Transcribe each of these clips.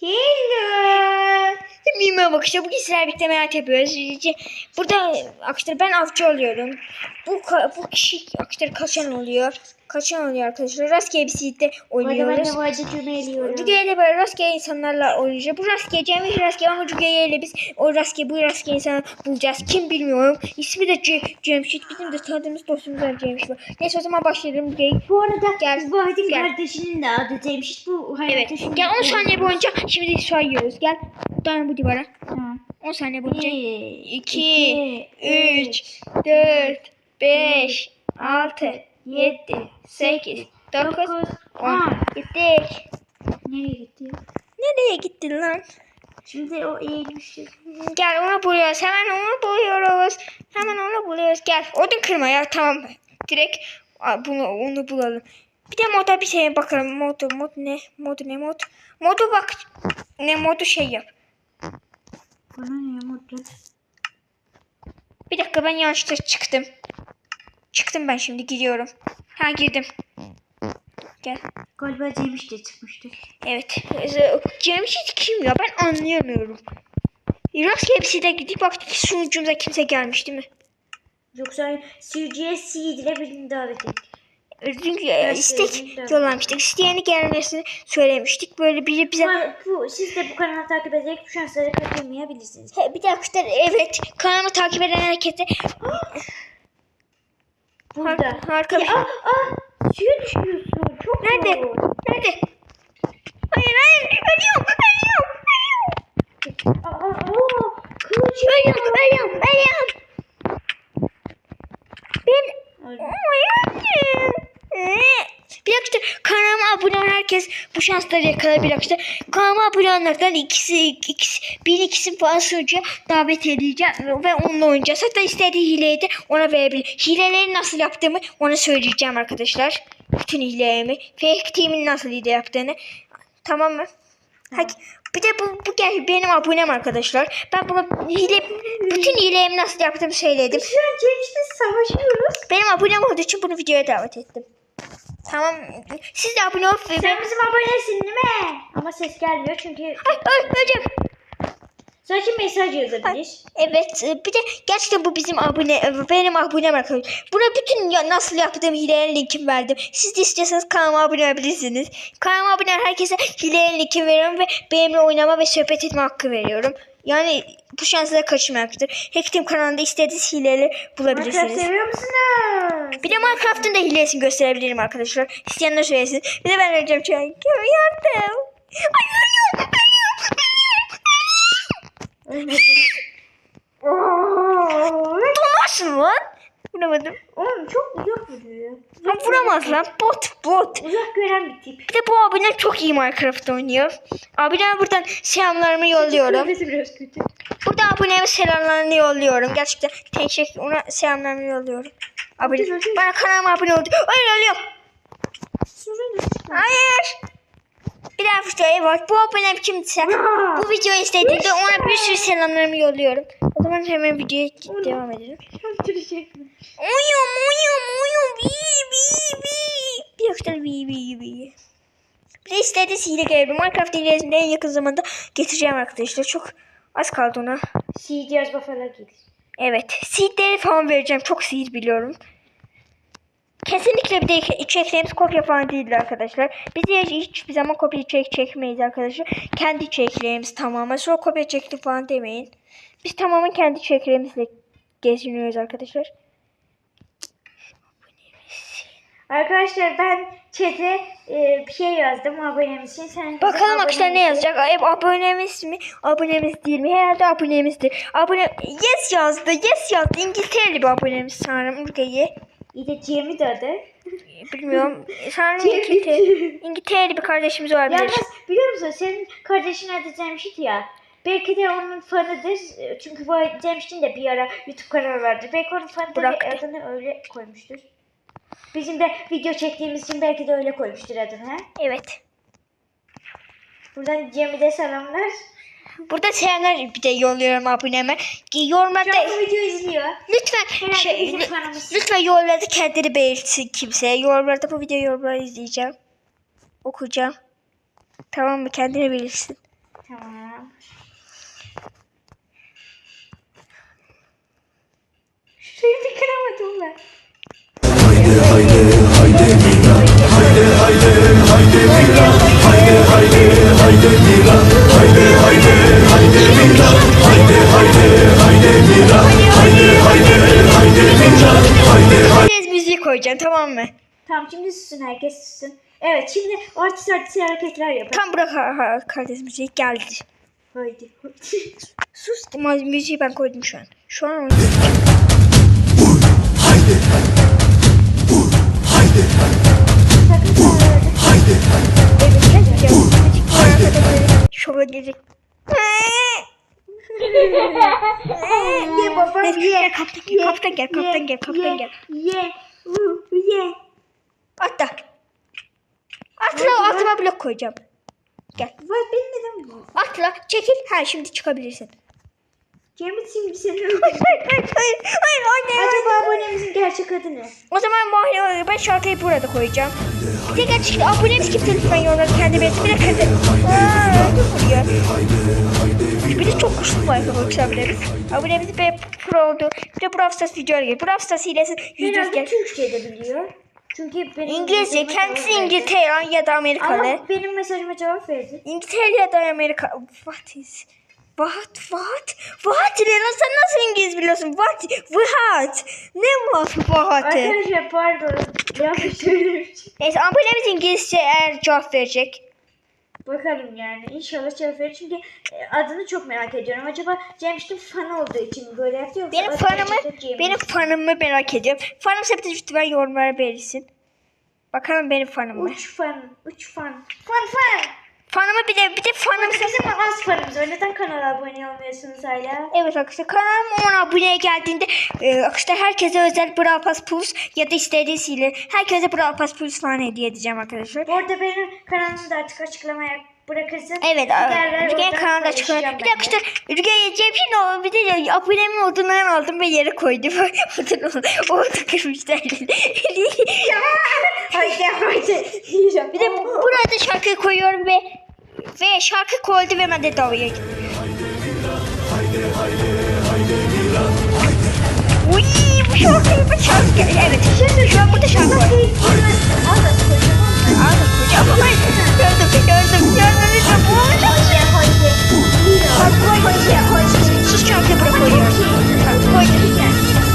Hello. Bilmiyorum arkadaşlar bugün sizlerle birlikte merak yapıyoruz. Burada arkadaşlar ben avcı oluyorum. Bu bu kişi arkadaşlar kaçan oluyor. Kaçan oluyor arkadaşlar. Rastgele bir seedde arada ben oynuyoruz. de bu arada cümle eliyorum. Cügeyle böyle rastgele insanlarla oynayacağız. Bu rastgele Cemil rastgele ama Cügeyle biz o rastgele bu rastgele insanı bulacağız. Kim bilmiyorum. İsmi de C Cemşit. Bizim de tanıdığımız dostumuz var Cemşit. Neyse o zaman başlayalım. Gel. Bu arada Gel, bu arada gel. kardeşinin de adı Cemşit. Bu Evet. Gel 10 de- saniye boyunca şimdi sayıyoruz. Gel. Dön bu divara. Tamam. 10 saniye boyunca. 1, 2, 3, 4, 5, 6, 7, 8, 9, 10. Gittik. Nereye gitti? Nereye gittin lan? Şimdi o eğilmişti. Gel onu buluyoruz. Hemen onu buluyoruz. Hemen onu buluyoruz. Gel. Odun kırma ya. Tamam. Direkt bunu onu bulalım. Bir de moda bir şeye bakalım. Modu, mod ne? Modu ne mod? Modu bak. Ne modu şey yap. Bana ne mutlu. Bir dakika ben yanlışlıkla çıktım. Çıktım ben şimdi gidiyorum. Ha girdim. Gel. Galiba Cemşit de çıkmıştı. Evet. Cemşit kim ya? Ben anlayamıyorum. Rastgele bir şeyde gidip baktık ki sunucumuza kimse gelmiş değil mi? Yoksa sürücüye seed ile birini davet ettik. Çünkü e, istek yollamıştık. İsteyeni gelmesini söylemiştik. Böyle biri bize... Ama bu, siz de bu kanalı takip ederek bu şansları kaçırmayabilirsiniz. He, Bir dakika evet kanalımı takip eden herkese Burada. Har- harika Ya, aa, aa, suya düşüyorsun. Çok Nerede? zor. Nerede? Hayır hayır ölüyorum ölüyorum. Aa, aa, aa, kılıç. Ölüyorum ölüyorum ölüyorum. Ben Öldü. Hayır. Bir dakika kanalıma abone olan herkes şansları yakalayabilir arkadaşlar. Kanalıma abone olanlardan ikisi, ikisi bir ikisi falan sunucuya davet edeceğim ve onunla oynayacağız. Hatta istediği hileyi de ona verebilir. Hileleri nasıl yaptığımı ona söyleyeceğim arkadaşlar. Bütün hilelerimi. Fake team'in nasıl hile yaptığını. Tamam mı? Hadi. Bir de bu, bu gel benim abonem arkadaşlar. Ben buna hile, bütün hilelerimi nasıl yaptığımı söyledim. Şu an Cemşit'le savaşıyoruz. Benim abonem olduğu için bunu videoya davet ettim. Tamam. Siz de abone olup Sen bizim abonesin değil mi? Ama ses gelmiyor çünkü Ay, ay, hocam. sadece mesaj yazabilir. Evet. e, Bir de gerçekten bu bizim abone, e, benim abonem arkadaşlar. Buna bütün ya, nasıl yaptığım hilelerin linkini verdim. Siz de istiyorsanız kanalıma abone olabilirsiniz. Kanalıma abone herkese hilelerin linkini veriyorum ve benimle oynama ve sohbet etme hakkı veriyorum. Yani bu şansı da kaçırmayacaktır. Hackteam kanalında istediğiniz hileleri Minecraft bulabilirsiniz. seviyor musunuz? Bir de Minecraft'ın da hilesini gösterebilirim arkadaşlar. İsteyenler söylesin. Bir de ben vereceğim çünkü. Yardım. Ay ölüyorum. Ölüyorum. Oo, Vuramazsın lan. Vuramadım. Oğlum çok uzak vuruyor. Lan vuramaz lan. Bot bot. Uzak gören bir tip. Bir de bu abone çok iyi Minecraft oynuyor. Abone buradan selamlarımı yolluyorum. Nefesi biraz kötü. Burada aboneye selamlarını yolluyorum. Gerçekten teşekkür ona selamlarımı yolluyorum. Abone, bana kanalıma abone oldu. Hayır ölüyorum. Hayır. Bir daha videoya bak. Bu abonem kimse bu videoyu istediğinde ona bir sürü selamlarımı yolluyorum. O zaman hemen videoya devam edelim. Uyum uyum uyum bi bi bi. Bir dakika bi bi bi. Bir de istediğiniz hile gelebilir. Minecraft hilesini en yakın zamanda getireceğim arkadaşlar. Çok az kaldı ona. CD yazma falan gelir. Evet. Seedleri falan vereceğim. Çok seed biliyorum. Kesinlikle bir de içeriklerimiz kopya falan değildir arkadaşlar. Biz de hiçbir zaman kopya içerik çekmeyiz arkadaşlar. Kendi içeriklerimiz tamamen. Sonra kopya çekti falan demeyin. Biz tamamen kendi içeriklerimizle geziniyoruz arkadaşlar. Arkadaşlar ben chat'e e, bir şey yazdım abonemiz için. Sen Bakalım arkadaşlar ne yazacak? Ay, abonemiz mi? Abonemiz değil mi? Herhalde abonemizdir. Abone... Yes yazdı. Yes yazdı. İngiltereli bir abonemiz sanırım. Ülkeyi. İyi de Cem'i de adı. Bilmiyorum. Sanırım İngiltere. İngiltereli bir kardeşimiz olabilir. Yalnız biliyor musun senin kardeşin adı Cemşit ya. Belki de onun fanıdır. Çünkü bu Cemşit'in de bir ara YouTube kanalı vardı. Belki onun fanı da adını öyle koymuştur. Bizim de video çektiğimiz için belki de öyle koymuştur adını. ha? Evet. Buradan Cem'e de selamlar. Burada selamlar bir de yolluyorum aboneme. Yorumlarda Şu videoyu izliyor. lütfen Herhalde şey, lütfen yorumlarda kendileri belirtsin kimseye. Yorumlarda bu videoyu yorumları izleyeceğim. Okuyacağım. Tamam mı? Kendini belirsin. Tamam. Bir kıramadım ben. Herkes müziği koyacağım tamam mı? Tamam şimdi susun herkes susun. Evet şimdi artist artist hareketler yapalım. Tam bırak ha, ha, kardeş müziği geldi. Haydi. haydi. Sus müziği ben koydum şu an. Şu an sen Evet, gel, gel. Müzik bu arkada böyle şova gelecek. Ye Neyse, ye. kaptan gel, kaptan gel, kaptan gel, kaptan gel. Ye. Ye. Atla. Atla, atma blok koyacağım. Gel. Var bu? Atla, çekil. Ha şimdi çıkabilirsin. Cemil şimdi senin Hayır, hayır, hayır, hayır, anne. Acaba abonemizin gerçek adı ne? O zaman mahalle ben şarkıyı burada koyacağım. Bir de gerçekten abonemiz kimse lütfen yorumları kendi de kendi... Aaa, vuruyor. Bir de çok güçlü var arkadaşlar abonemiz. Abonemiz bir pro oldu. Bir de Brawl Stars videoları geliyor. Brawl Stars hilesi Herhalde gel. Türkçe de biliyor. Çünkü benim İngilizce, mesajıma kendisi cevap verdi. İngiltere ya da Amerikalı. Ama benim mesajıma cevap verdi. İngiltere ya da Amerika. What is... What? What? What? Lena sen nasıl İngiliz biliyorsun? What? What? Ne what? What? Arkadaşlar pardon. Yanlış söylemişim. Neyse abonemiz İngilizce eğer cevap verecek. Bakalım yani. İnşallah cevap verir. Çünkü e, adını çok merak ediyorum. Acaba Cemşit'in fanı olduğu için böyle yaptı yoksa Benim fanımı, Cemşit? benim fanımı merak ediyorum. Fanım sepeti lütfen yorumlara belirsin. Bakalım benim fanım mı? Uç fan. Uç fan. Fan fan. Fanımı bir de bir de fanım Bizim az fanımız var. Neden kanala abone olmuyorsunuz hala? Evet arkadaşlar kanalıma 10 aboneye geldiğinde e, arkadaşlar herkese özel Brawl Pass Plus ya da istediğisiyle herkese Brawl Pass Plus falan hediye edeceğim arkadaşlar. Bu arada benim kanalımı da artık açıklamaya bırakırsın. Evet, oradan kanalda çıkıyor. Bir de Rügen yiyeceğim şimdi o bir de abonemin odundan aldım ve yere koydum. Odun o odu kırmışlar. Haydi haydi. bir de bu- burada şarkı koyuyorum ve ve şarkı koydu ve ben de davaya gittim. Uy bu şarkı bu şarkı. Evet şu an burada şarkı var. Aldık hocam ama ben gördüm gördüm gördüm lütfen bu Sus şarkıyı buraya koyuyorum. Tamam koydum.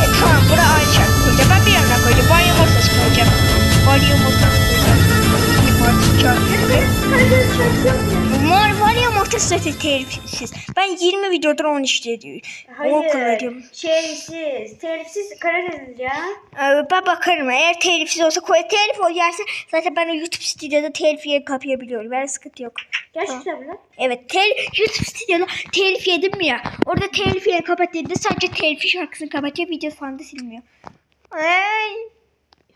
E, tamam buraya aynı şarkı koyacağım. Ben bir yandan koyacağım. Banyo ortası koyacağım. Banyo ortası koyacağım. Artık şarkı. Ortası zaten telifsiz. Ben 20 videodan 10 işledi. O Hayır. kullanıyorum. Şeysiz. Telifsiz Karadeniz ya. Ee, ben bakarım eğer telifsiz olsa koy. Telif olursa zaten ben o YouTube stüdyoda telif yeri kapayabiliyorum. Ben sıkıntı yok. Gerçekten mi? Evet tel, YouTube stüdyoda telif yedim ya? Orada telif yeri kapattığında sadece telif şarkısını kapatıyor. Video falan da silmiyor. Ay.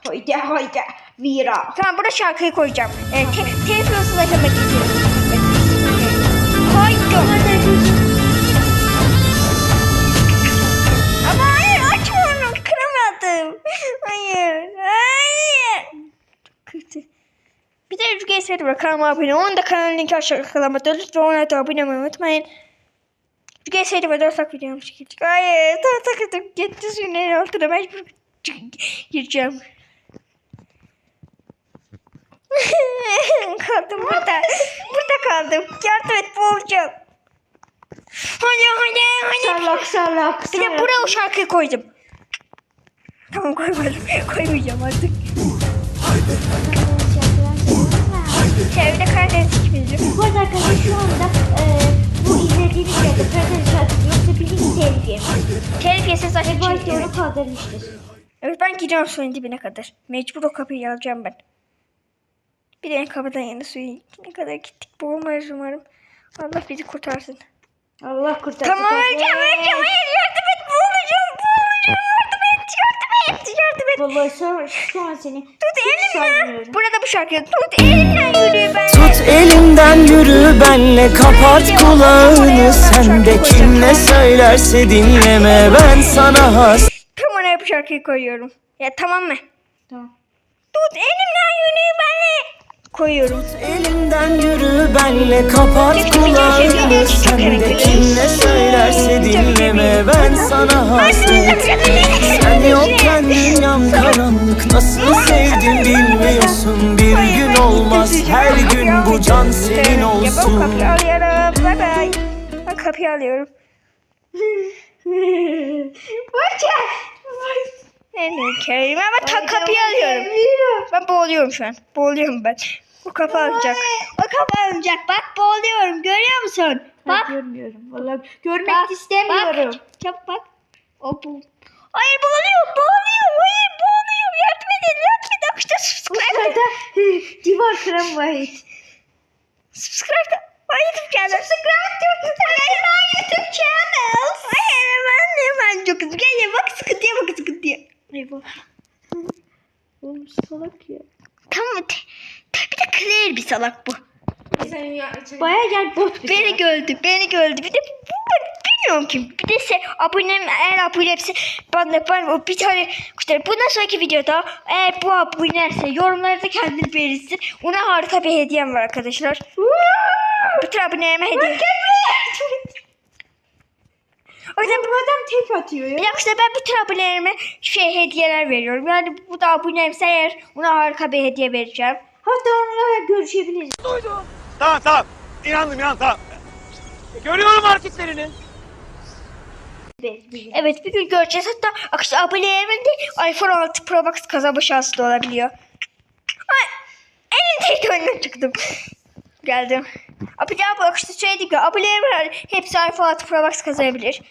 Haydi haydi. Vira. Tamam burada şarkıyı koyacağım. Evet, te, telif ben kesiyorum. Evet. Ama hayır açma onu. Kıramadım. Hayır. Hayır. Çok kötü. Bir de Rüzgar Seri var. Kanalıma abone olun da kanalın linki aşağıda kalamada. Lütfen ona da abone olmayı unutmayın. Rüzgar Seri var. Dörtlak videomu çekecek. Hayır. Tam takıldım. Gitti suyun altına mecbur gireceğim. kaldım burada. Burada kaldım. Yardım et boğulacağım. Hadi hadi hadi. Salak salak. Bir de buraya o şarkıyı koydum. Tamam koymadım. Koymayacağım artık. Çevrede Karadeniz ikimizi. Bu arada arkadaşlar şu anda e, bu izlediğiniz yerde Karadeniz şarkısı yoksa telif yemiş. Telif yese zaten Ve bu arada onu kaldırmıştır. Evet ben gidiyorum suyun dibine kadar. Mecbur o kapıyı alacağım ben. Bir de kapıdan yana suyun ne kadar gittik boğulmayız umarım. Allah bizi kurtarsın. Allah kurtarsın. Tamam öleceğim öleceğim. Hayır yardım et boğulacağım boğulacağım. Yardım et yardım et yardım et. Vallahi sonra, sonra seni Tut elimden. Burada bu şarkıyı tut elimden yürü ben. Tut elimden yürü benle kapat kulağını Sen de kim ne söylerse dinleme ben sana has Tam oraya bu şarkıyı koyuyorum. Ya tamam mı? Tamam. Tut elimden yürü benle. Koyuyorum. Elimden yürü benle kapat kulağını. Sen de kim ne söylerse dinleme Ben sana hasret Sen yokken dünyam karanlık Nasıl sevdim bilmiyorsun. Bir gün olmaz her gün bu can senin olsun. kapıyı alıyorum. Bye bye. Ben kapıyı alıyorum. Başa. Ne Kerim ama ta kapıyı alıyorum. Ben boğuluyorum şu an. Boğuluyorum ben. O kapı alacak. O kapı alacak. Bak boğuluyorum. Görüyor musun? Bak. Görmüyorum. Vallahi görmek Bak, istemiyorum. Bak. Çabuk bak. O bu. Hayır boğuluyorum. Boğuluyorum. Hayır boğuluyorum. Yardım edin. Yardım edin. Akışta Bu subscribe. sırada divar krem var. Subscribe. My YouTube channel. Subscribe to YouTube channel. Hayır hemen hemen çok hızlı. Gel bak sıkıntıya bak sıkıntıya. Eyvah. Oğlum salak ya. Tamam. Te, te, bir de clear bir salak bu. Baya gel bot bir Beni salak. gördü. Beni gördü. Bir de bu bilmiyorum kim. Bir de se, abonem eğer abone hepsi ben o bir tane işte bundan sonraki videoda eğer bu abonerse yorumlarda kendini belirtsin. Ona harika bir hediyem var arkadaşlar. Bütün abonelerime hediye. Yüzden Bu adam tek atıyor ya. Bir dakika ben bütün abonelerime şey hediyeler veriyorum. Yani bu da abonemse eğer ona harika bir hediye vereceğim. Hatta onunla görüşebiliriz. Tamam tamam. İnandım inandım tamam. Görüyorum hareketlerini. Evet bir gün göreceğiz. Hatta akşam abonelerimin de iPhone 16 Pro Max kazanma şansı da olabiliyor. Ay, en tek oyundan çıktım. Geldim. Abi ya bu akışta söyledik ya abonelerimin hepsi iPhone 16 Pro Max kazanabilir.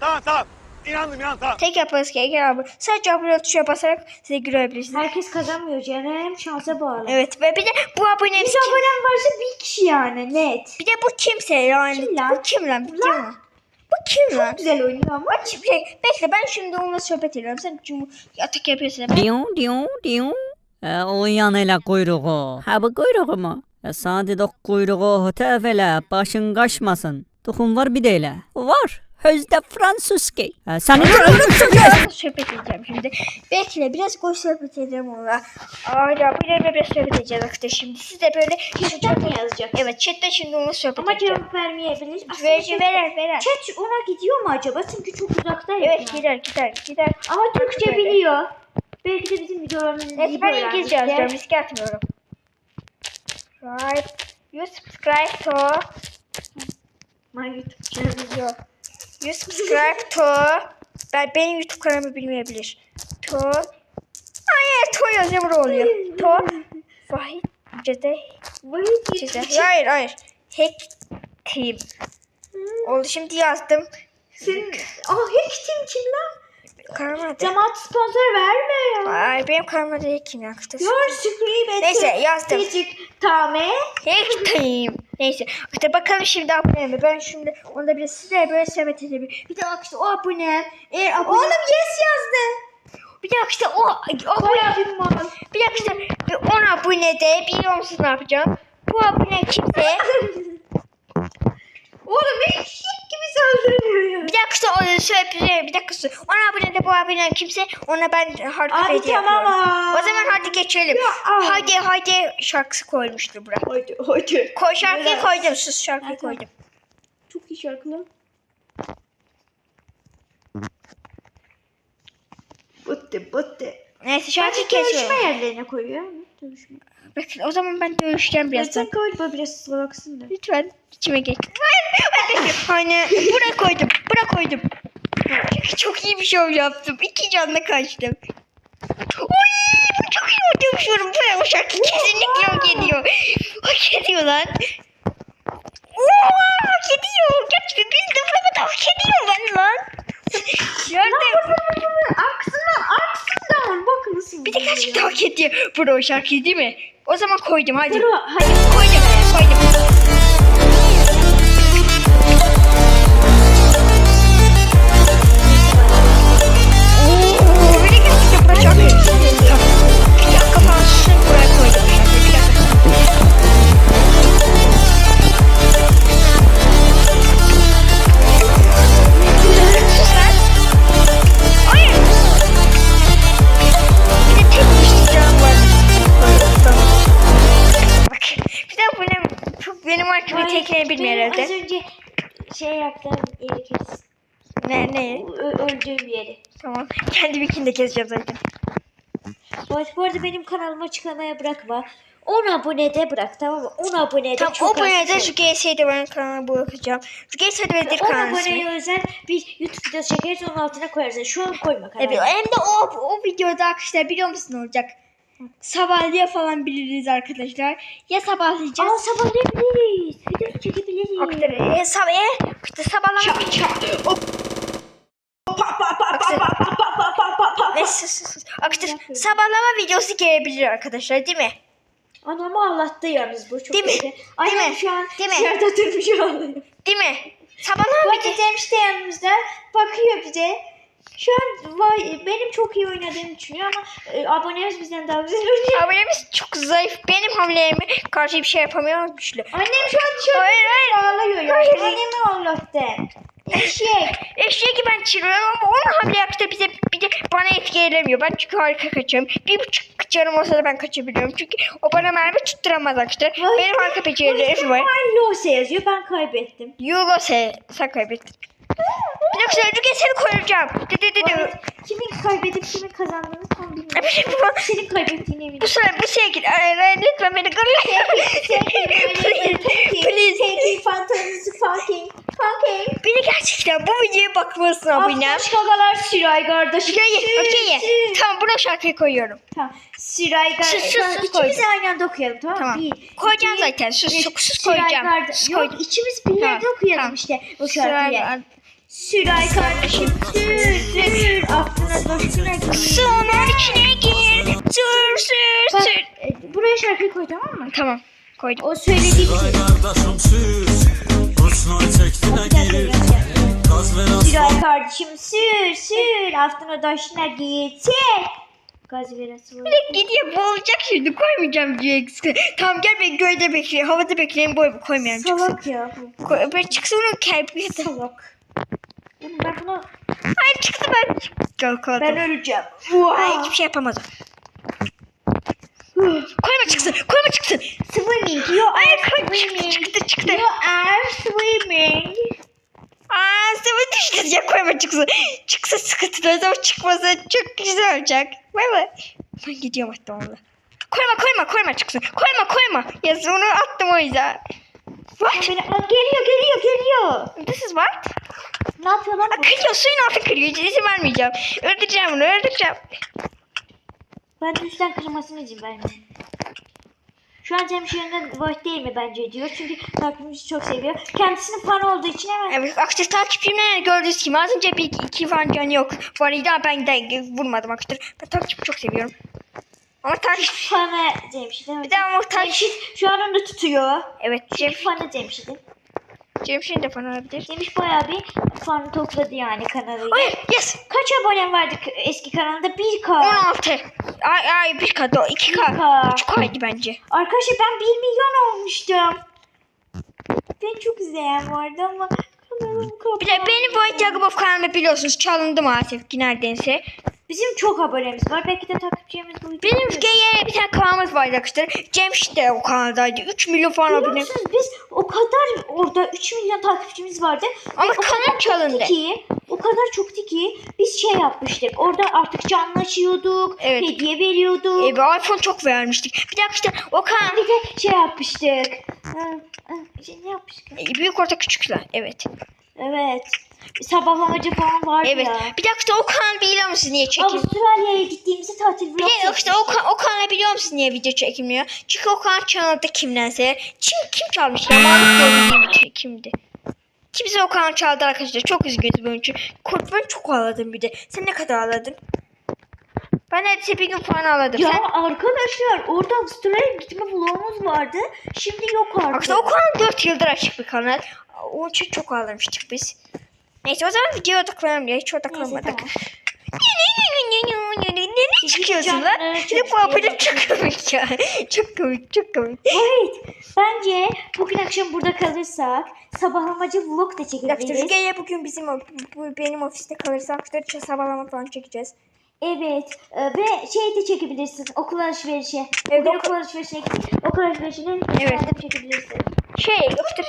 Tamam tamam. İnandım inandım tamam. Tek yapmanız gereken abi. Sadece abone ol tuşuna basarak size görebilirsiniz. Herkes kazanmıyor canım. Şansa bağlı. Evet ve bir de bu abonem Bir abonem varsa bir kişi yani net. Bir de bu kimse yani. Kim lan? Bu kim lan? Bu kim lan? Bu kim lan? Güzel oynuyor ama. Bak şimdi şey, bekle ben şimdi onunla sohbet ediyorum. Sen cum atak yapıyorsun. Ben... Diyo diyo diyo. E, o yanıyla kuyruğu. Ha bu kuyruğu mu? E, sana dedik kuyruğu tevele başın kaçmasın. Dokun var bir deyle. Var. Özde Fransuski. E, seni sohbet edeceğim şimdi. Bekle biraz koş sohbet edeceğim onunla. Aynen bu biraz sohbet edeceğiz arkadaşlar şimdi. Siz de böyle Chatten mi yazacak? Evet chatte şimdi onunla sohbet Ama edeceğim. cevap vermeyebilir. Aslında Ver, chat- verer verer. Chat ona gidiyor mu acaba? Çünkü çok uzakta ya. Evet gider gider gider. Ama Türkçe Böyle. biliyor. Belki de bizim videolarımızı Neyse ben. İngilizce yazıyorum riske atmıyorum. Right. You subscribe to My YouTube channel. Yok. You subscribe to ben benim YouTube kanalımı bilmeyebilir. To Hayır to yazıyorum oluyor. To Vahit Cede Vay Cede Hayır hayır. Hack Team. Oldu şimdi yazdım. Senin... Aa Hack Team kim lan? Adı. Cemaat sponsor verme ya. Ay benim kanalıma da kim arkadaşlar. Your scream at Neyse, yazdım. Küçük Tame. Team. Neyse işte bakalım şimdi abone mi? Ben şimdi onda bir size böyle sebet edeyim. Bir de işte o abone. Eğer abone... Oğlum yes yazdı. Bir dakika işte o abone bir dakika işte 10 abone de biliyor musun ne yapacağım? Bu abone kimse Oğlum hiç ya. bir dakika işte o söyle bir dakika işte 10 abone de bu abone kimse ona ben harika Abi tamam yapıyorum. O zaman hadi geçelim. aa. Hadi hadi şarkısı koymuştu bura. Hadi hadi. Koy şarkıyı Biraz. koydum sus şarkıyı Tamam. koydum. Çok iyi şarkı lan. Bitti bitti. Neyse şarkıyı Belki dövüşme kesiyorum. yerlerine koyuyor. Dövüşme. Bakın o zaman ben dövüşeceğim birazdan. sen galiba biraz salaksın da. Lütfen içime geç. Hayır. Hani bura koydum. Bura koydum. Çok iyi bir şov yaptım. İki canla kaçtım. Oy, bu çok iyi dövüşüyorum. Bu o şarkı kesinlikle hak ediyor. Hak ediyor lan. Oo, hak ediyor. Gerçekten bir defa hak ediyor ben lan. Nerede? Aksından aksından. Bak nasıl. Bir de gerçekten hak ediyor. Bro o şarkıyı değil mi? O zaman koydum hadi. Bro, hadi. Koydum. Koydum. Oo, bir de gerçekten buna şarkı. Bir tekneyi bilmiyor Benim herhalde. az önce şey yaptığım yeri kes. Ne ne? Öldüğüm yeri. Tamam. Kendiminkini de keseceğim zaten. Bu, bu arada benim kanalıma çıkmaya bırakma. 10 abone de bırak tamam mı? 10 abone de Tamam çok boyada az. şu GS'yi de ben kanala bırakacağım. Şu GS'yi de verdir 10 kanal aboneye ismi. özel bir YouTube videosu çekeriz onun altına koyarız. Şu an koyma kanalıma. Evet, hem de o, o videoda arkadaşlar biliyor musun olacak? Sabahlıya falan biliriz arkadaşlar. Ya sabahlayacağız. Aa sabahlayabiliriz. Video çekebiliriz. Arkadaşlar e, sab e, işte sabahlama Ve sus, sus, sus. Arkadaşlar sabahlama videosu gelebilir arkadaşlar değil mi? Anamı ağlattı yalnız bu çok Değil mi? kötü. Değil mi? şu an Değil mi? dışarıda oturmuş ağlıyor. Değil mi? Sabahlama Bak Cem de yanımızda bakıyor bize. Şu an vay, benim çok iyi oynadığımı düşünüyor ama e, abonemiz bizden daha güzel oynuyor. Abonemiz çok zayıf. Benim hamlelerime karşı bir şey yapamıyor güçlü. Annem şu an dışarıda Hayır hayır. ağlıyor ya. Hayır. Annemi ağlattı. Eşek. Eşeği ki ben çırıyorum ama onun hamle yaptığı bize bir de bana etki edemiyor. Ben çünkü harika kaçıyorum. Bir buçuk canım olsa da ben kaçabiliyorum. Çünkü o bana mermi tutturamaz arkadaşlar. Benim harika becerilerim var. Lose yazıyor ben kaybettim. Yulo se sen kaybettin. Bir dakika Rüge seni Bu dı. arada Kimin kaybedip kimin kazandığını tam Bir bilmiyorum. şey yapamam. Senin kaybettiğine eminim. Bu sefer sevgili. Ay, ay, Lütfen beni Please. Please. Taking fantasy fucking fucking. Bir de gerçekten bu videoya bakmalısın abone. After şakalar Siray kardeşim. Okey, Sür, okey. Tamam buna şarkıyı koyuyorum. Tamam. Siray Sus, sus, kardeşim. sus, İkimiz aynı anda okuyalım tamam mı? Tamam. Bir, Koyacağım zaten. Sus, sus, sus Siray koyacağım. kardeş- Sus Yok ikimiz bir yerde okuyalım işte o Siray- şarkıyı. Süray kardeşim sür sür aklına doşuna gir. Suyun içine gir. Sür sür Bak, sür. e, buraya şarkıyı koy tamam mı? Tamam koydum. O söylediği bir şey. Kardeşim sür Hoşuna çektiğine gir Gaz ver aslan Siray kardeşim sür sür aklına doşuna gir. Çek. Gaz verası var. Gidiyor boğulacak şimdi koymayacağım diye. Tamam gel ben gölde bekleyin. Havada bekleyin boy koymayalım çıksın. Salak ya. bu. Koy, ben çıksın onun kalbi. Salak. Ben bunu Ay çıktı ben. Gel koydum. ben öleceğim. Ay hiçbir şey yapamaz. o. koyma çıksın. Koyma çıksın. Swimming. You Ay are çıktı swimming. çıktı çıktı. You are swimming. Aa sıvı düştü ya koyma çıksın. Çıksa sıkıntı o zaman çıkmasa çok güzel olacak. Bay bay. Ben gidiyorum hatta onunla. Koyma koyma koyma çıksın. Koyma koyma. Ya onu attım o yüzden. What? Beni, Aa, geliyor geliyor geliyor. This is what? Ne yapıyor lan bu? kırıyor suyun altı kırıyor. Hiç izin vermeyeceğim. Öldüreceğim bunu öldüreceğim. Ben de üstten kırmasına izin vermiyorum. Şu an Cem Şirin'den Void değil mi bence diyor. Çünkü takipçimizi çok seviyor. Kendisinin fan olduğu için hemen Evet aktif takipçimle gördüğünüz gibi az önce bir iki, falan canı yok. Var idi ben de vurmadım aktif. Ben takipçimi çok seviyorum. Ama takip... fanı Cem Şirin. Bir de ama takip... Şu an onu tutuyor. Evet Cem, Çünkü fanı Cem Şirin. Cem şimdi de falan olabilir. Demiş bayağı bir fan topladı yani kanalıyla. Hayır yes. Kaç abonem vardı eski kanalında? 1K. 16. Ay ay bir kat o 2 kat. 2K. 3 kaydı bence. Arkadaşlar ben 1 milyon olmuştum. Ben çok izleyen vardı ama kanalım kapandı. Bir de benim Void Jagabov kanalımı biliyorsunuz çalındı maalesef ki neredeyse. Bizim çok abonemiz var. Belki de takipçilerimiz bu Benim ülkeye bir tane kanalımız vardı arkadaşlar. Cem de o kanaldaydı. 3 milyon falan abone. biz o kadar orada 3 milyon takipçimiz vardı. Ama kanal çalındı. Ki, o kadar çoktu ki biz şey yapmıştık. Orada artık canlaşıyorduk. Evet. Hediye veriyorduk. Ee, bir iPhone çok vermiştik. Bir dakika işte o kanal Bir de şey yapmıştık. Ha, ha, Şey, ne yapmıştık? Ee, büyük orta küçükler. Evet. Evet. Sabahlamacı falan vardı Evet. ya. Bir dakika o kanal biliyor musunuz niye çekim? Avustralya'ya gittiğimizde tatil vlog Bir işte o, çekmiştik. ka- o kanal biliyor musun niye video çekilmiyor? Çünkü o kanal çalındı kimdense. Kim kim çalmış ya? Bir kimdi? Kimse o kanal çaldı arkadaşlar. Çok üzgünüz bunun için. Ben çok ağladım bir de. Sen ne kadar ağladın? Ben neredeyse bir gün falan ağladım. Ya Sen... arkadaşlar orada Avustralya'ya gitme vlogumuz vardı. Şimdi yok artık. Arkadaşlar o kanal 4 yıldır açık bir kanal. Onun için çok ağlamıştık biz. Neyse o zaman videoya odaklanalım ya. Hiç odaklanmadık. Ne çıkıyorsun lan? çok bu seviyorum. çok komik ya. Çok komik, çok komik. Evet. Bence bugün akşam burada kalırsak sabahlamacı vlog da çekebiliriz. Rüzgar'ya bugün bizim bu, benim ofiste kalırsa arkadaşlar sabahlama falan çekeceğiz. Evet. e, ve şey de çekebilirsin. Okul alışverişi. Evet, Bugün okul- okul alışverişine. Okul alışverişini Evet. evet. çekebilirsin. Şey işte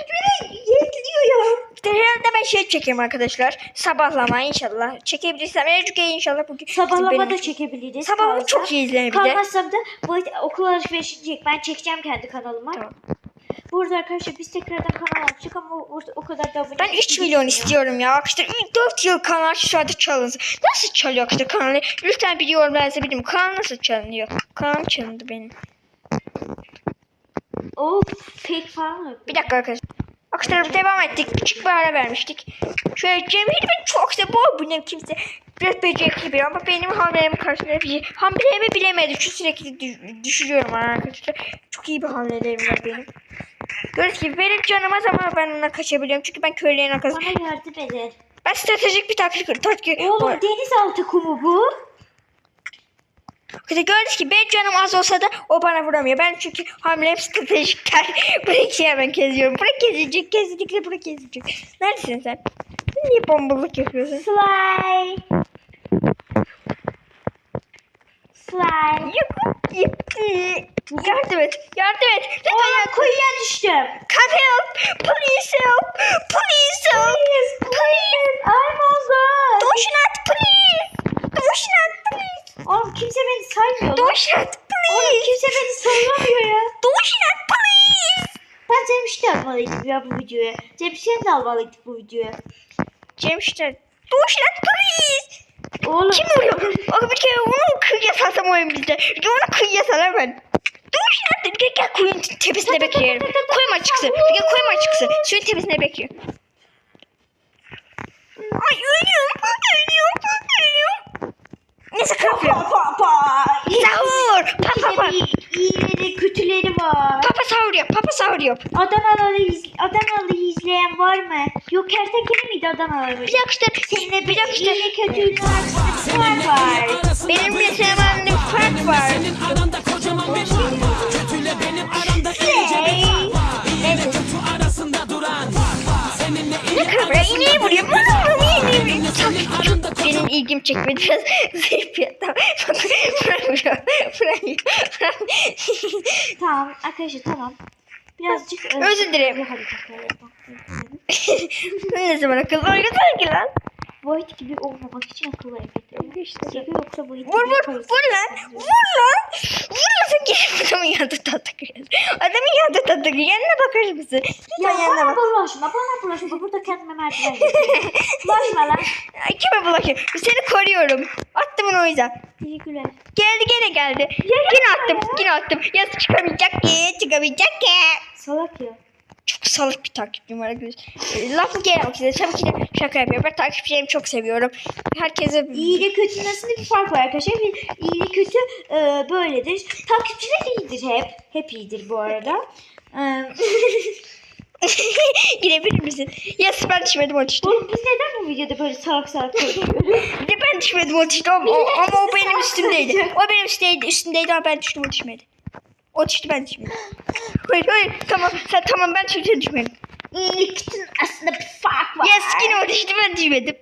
yetliyor ya. Herhalde ben şey çekeyim arkadaşlar. Sabahlama inşallah. Çekebilirsem. Ercüke inşallah bugün. Sabahlama benim- da çekebiliriz. Sabahlama çok iyi izlenir bir de. Kalmazsam da bu okul alışverişi diyecek. Ben çekeceğim kendi kanalıma. Tamam. Burada arkadaşlar biz tekrardan kanal açtık ama o, o kadar da abone Ben 3 milyon istiyorum ya. Arkadaşlar 4 yıl kanal anda çalındı. Nasıl çalıyor arkadaşlar kanalı? Lütfen bir yorumlarınızı bilin. Kanal nasıl çalınıyor? Kanalım çalındı benim. Of fake falan yok. Bir dakika arkadaşlar. Arkadaşlar devam ettik. Küçük bir ara vermiştik. Şöyle Cemil ben çok seviyorum. Bu ne kimse biraz becerikli biri ama benim hamlelerimi karşılayabilir. Hamlelerimi bilemedi. Şu sürekli düş- düşürüyorum arkadaşlar. Çok iyi bir hamlelerim var benim. Gördüğünüz gibi benim canım az ama ben ona kaçabiliyorum. Çünkü ben köylülerin arkasında. Bana yardım edin. Ben stratejik bir taktik taktik. Oğlum denizaltı kumu bu. Arkadaşlar gördüğünüz gibi benim canım az olsa da o bana vuramıyor. Ben çünkü hamlem stratejikler. Burayı hemen keziyorum. Bura kezilecek. Kesinlikle bura kezilecek. Neredesin sen? Niye bombalık yapıyorsun? Fly. Fly. Yok. Yardım et. Yardım et. Lütfen Oğlum kuyuya düştüm. Come help. Please help. Please help. Please. I'm all good. Doşnat please. Doşnat please. Oğlum kimse beni lan. Doşnat Oğlum please. kimse beni sayamıyor ya. Doşnat please. Ben Cemşit'i almalıydım ya bu videoya. Cemşit'i de almalıydık bu videoya. Cemşir. Doşnat please. Oğlum. Kim vuruyor? Bak bir kere onu kıyıya salsam oyun bizde. Bir onu kıyıya sal hemen. Dur şimdi gel gel kuyunun tepesinde bekliyorum. Koyma çıksın. Bir gel koyma çıksın. Suyun tepesinde bekliyor. Ay. Ölüyorum. Ölüyorum. Neyse kırpıyorum. Pa pa. Sahur. Pa pa pa. İyileri kötüleri var. Papa sahur yap. Papa sahur yap. Adanalı, iz, Adanalı izleyen var mı? Yok kertenkele miydi Adanalı? Bir dakika. Seninle Bir dakika. iyi kötü üniversitesi fark var. Benim bir sevmemde fark var. Aranda kocaman bir fark var Kötüyle benim aramda ince bir fark var İyiyle kötü arasında duran fark var Seninle Ne kırpıyor? İğneyi vuruyor. Bana vuruyor. İğneyi vuruyor. Benim ilgim çekmedi. Adam. Bırakmıyor. Bırakmıyor. Tamam arkadaşlar tamam. Birazcık... Özür dilerim. Ne zaman akıllı oynadın ki lan? Void gibi olmamak için akıllı hareketler. İşte. Seviyor yoksa Void Vur gibi vur yaparız. vur lan. Vur lan. Vur lan sen gelip adamın yanında tatlı kırıyorsun. Adamın yanında tatlı kırıyorsun. Yanına bakar mısın? Ya Lütfen yanına bana bak. bulaşma, bana bulaşma. Burada kendime merdiven yapıyorum. bulaşma lan. Ay, kime bulaşıyor? Seni koruyorum. Attım onu o yüzden. Teşekkürler. Geldi gene geldi. Yine attım. Yine attım. Ya çıkamayacak ki. Çıkamayacak ki. Salak ya. Çok salak bir takipçim var arkadaşlar. E, Lafı geri almak istedim. Tabii ki de şaka yapıyorum. Ben takipçilerimi çok seviyorum. Herkese İyi ile kötü nasıl bir fark var arkadaşlar? Bir iyi ile kötü e, böyledir. Takipçiler iyidir hep. Hep iyidir bu arada. E, girebilir misin? Yes ben düşmedim o düştü. oğlum biz neden bu videoda böyle salak salak konuşuyoruz? Bir de ben düşmedim o düştü ama, o, ama o benim üstümdeydi. O benim üstümdeydi, üstümdeydi ama ben düştüm o düşmedi. O düştü ben düşmedim. Hayır hayır tamam sen tamam ben düştüm düşmedim. İyiliktin aslında bir fark var. Yes yine o düştü ben düşmedim.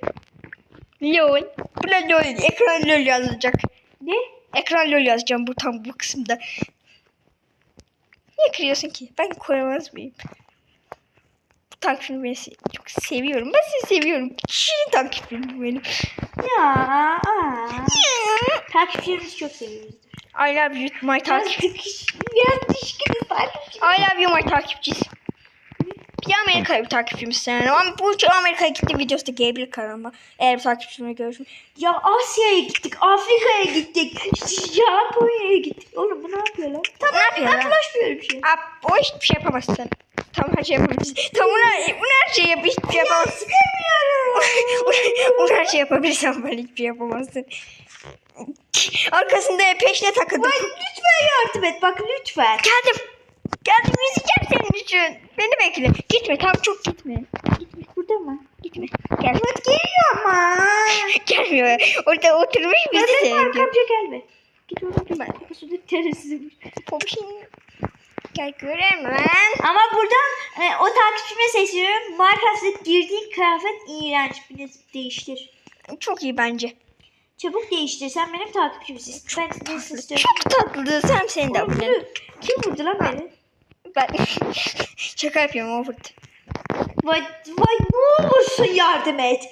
Lol. Buna lol. Ekran lol yazacak. Ne? Ekran lol yazacağım bu tam bu kısımda. Niye kırıyorsun ki? Ben koyamaz mıyım? Bu takvimi ben se- çok seviyorum. Ben seni seviyorum. Şirin takvim bu benim. Ya. Takipçilerimizi çok seviyoruz. I love you my takip. Biraz dikiş, biraz dişkiniz takipçi. I love you my takipçisi. Bir Amerika'ya bir takipçimiz sen. Ama bu Amerika'ya gitti videosu da gelebilir kanalıma. Eğer bir takipçimle görüşüm. Ya Asya'ya gittik, Afrika'ya gittik, Japonya'ya gittik. Oğlum bu ne yapıyor lan? Tamam, Ne yapıyor lan? bulaşmıyorum şey. Aa, o hiçbir şey yapamazsın. Tamam her şey yapabilirsin. Tamam ona, ona her şey yap hiçbir şey yapamazsın. ona, ona her şey yapabilirsin ben hiçbir şey yapamazsın. Arkasında peşine takıldım. Bak lütfen yardım et bak lütfen. Geldim. Geldim yüzeceğim senin için. Beni bekle. Gitme tamam çok gitme. Gitmiş burada mı? Gitme. Gel. Evet geliyor ama. Gelmiyor. Orada oturmuş bizi Evet seyrediyor. arkamca gelme. Git oradan ben. Kapısında terörsüzüm. Popşin. Gel göreyim lan. Ama buradan e, o takipçime sesleniyorum. Minecraft'ta girdiğin kıyafet iğrenç. Biraz değiştir. Çok iyi bence. Çabuk değiştir. Sen benim takipçimsin. Ben istiyorum. Çok tatlı. Sen seni de dur. Kim vurdu lan beni? Ben şaka yapıyorum over. Vay, vay ne olursun yardım et.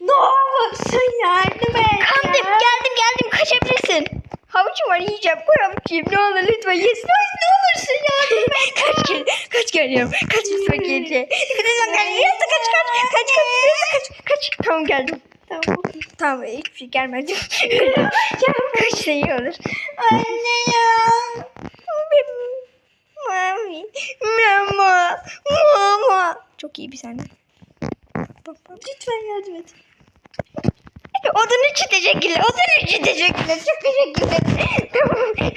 Ne olursun yardım et. Kandım ya. geldim geldim kaçabilirsin. Havuçum var yiyeceğim. Koy havuçayım ne olur lütfen yesin. Ay, ne olursun yardım et. kaç gel kaç geliyorum. Kaç lütfen gel. Yoksa kaç kaç kaç kaç kaç kaç kaç. Tamam geldim. Tamam. Tamam hiçbir şey gelmedi. ya kaç iyi olur. Anne ya. Mami. Mama. Mama. Çok iyi bir sahne. Lütfen yardım et. Odun için teşekkürler. Odun için teşekkürler. Çok teşekkürler. Tamam.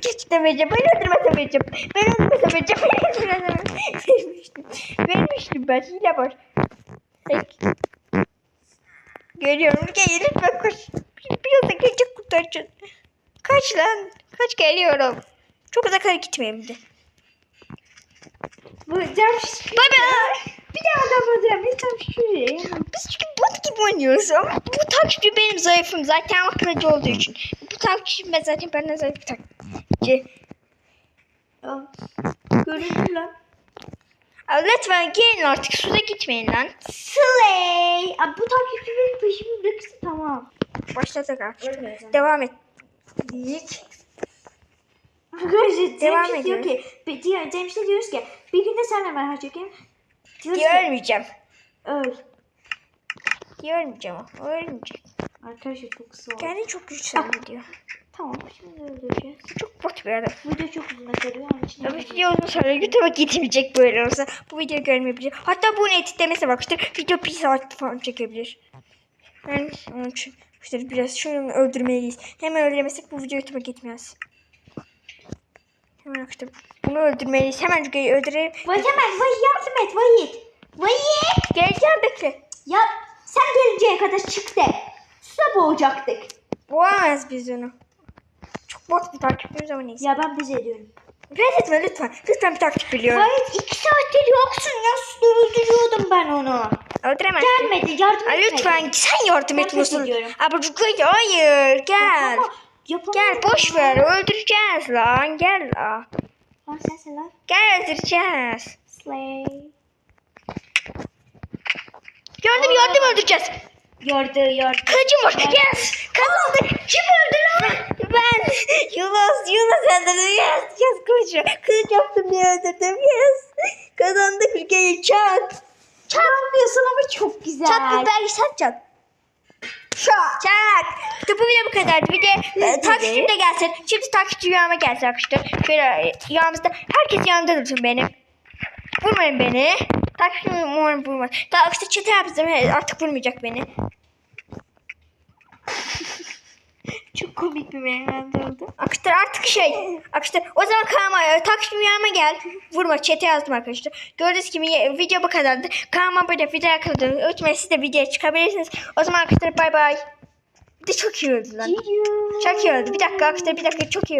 Geç demeyeceğim. Ben öldürmesem Ben öldürmesem edeceğim. Ben öldürmesem Vermiştim. Vermiştim ben. Hile var. Peki. Görüyorum. Gel lütfen koş. Biraz da gece kurtaracağım. Kaç lan. Kaç geliyorum. Çok uzaklara gitmeyeyim bir de. Bu Cemşit. Baba. Bir daha adam öldürem. Lütfen şuraya. Biz çünkü bot gibi oynuyoruz ama bu takipçi benim zayıfım zaten akıllıcı olduğu için. Bu takipçi ben zaten benden zayıf bir takipçi. Görüntü lan. Lütfen gelin artık suda gitmeyin lan. Slay. Abi bu takipçi benim peşimi bırakırsa tamam. Başladık artık. Ölmeyeceğim. Devam et. Dik. Arkadaşlar Devam Cemşit diyor ki, bir- diyor, Cemşit'e diyoruz ki bir günde senle merhaba çekeyim. Diyoruz Diye ki ölmeyeceğim. öl. Diye ölmeyeceğim o. Arkadaşlar çok kısa oldu. Kendi çok güçlü zannediyor. Tamam şimdi öldüreceğiz. Çok bot bir adam. Video çok uzun sarıyor onun için. Tabii video uzun sonra YouTube'a gitmeyecek böyle olsa. Bu videoyu görmeyebilir. Hatta bunu editlemesine bakmıştır. Video bir saat falan çekebilir. Yani onun için işte biraz şunu öldürmeliyiz. Hemen öldüremezsek bu video YouTube'a gitmez. Hemen işte bunu öldürmeliyiz. Hemen çünkü öldürelim. Vay hemen vay yardım et Vahit. Vahit. Geleceğim bekle. Ya sen gelinceye kadar çık de. Suda boğacaktık. Boğamaz biz onu. Bot bir takipçimiz ama neyse. Ya ben pes ediyorum. Pes etme lütfen. Lütfen bir takip biliyorum. Vahit iki saattir yoksun suda öldürüyordum ben onu. Öldüremezsin. Gelmedi yardım etmedi. lütfen sen yardım et nasıl? çünkü hayır gel. Ama yapamam. Gel boş ver öldüreceğiz lan gel la. Lan lan. Gel öldüreceğiz. Slay. Gördüm gördüm öldüreceğiz. Gördü gördü. Kılıcım var. Yes. Kazandık. Kim öldü? Ben. Yunus. Yunus öldürdü. Yes. Yes kılıç. Kılıç yaptım diye öldürdüm. Yes. Kazandık ülkeyi çat. Çarpmıyorsun ama çok güzel. Çat bir belki sen çat. Çak. Çak. Bu video bu kadardı. Bir de e, takipçim de gelsin. Şimdi takipçi rüyama gelsin arkadaşlar. Şöyle e, rüyamızda herkes yanında dursun benim. Vurmayın beni. Takipçim umarım vurmaz. Daha işte çete yaptım. Artık vurmayacak beni. Çok komik bir meyvende oldu. Arkadaşlar artık şey. Arkadaşlar o zaman kanalıma e, takipçim yanıma gel. Vurma chat'e yazdım arkadaşlar. Gördüğünüz gibi video bu kadardı. Kanalıma böyle video arkadaşlar. Unutmayın siz de videoya çıkabilirsiniz. O zaman arkadaşlar bay bay. Bir de çok iyi oldu lan. Çok iyi oldu. Bir dakika arkadaşlar bir dakika çok iyi oldu.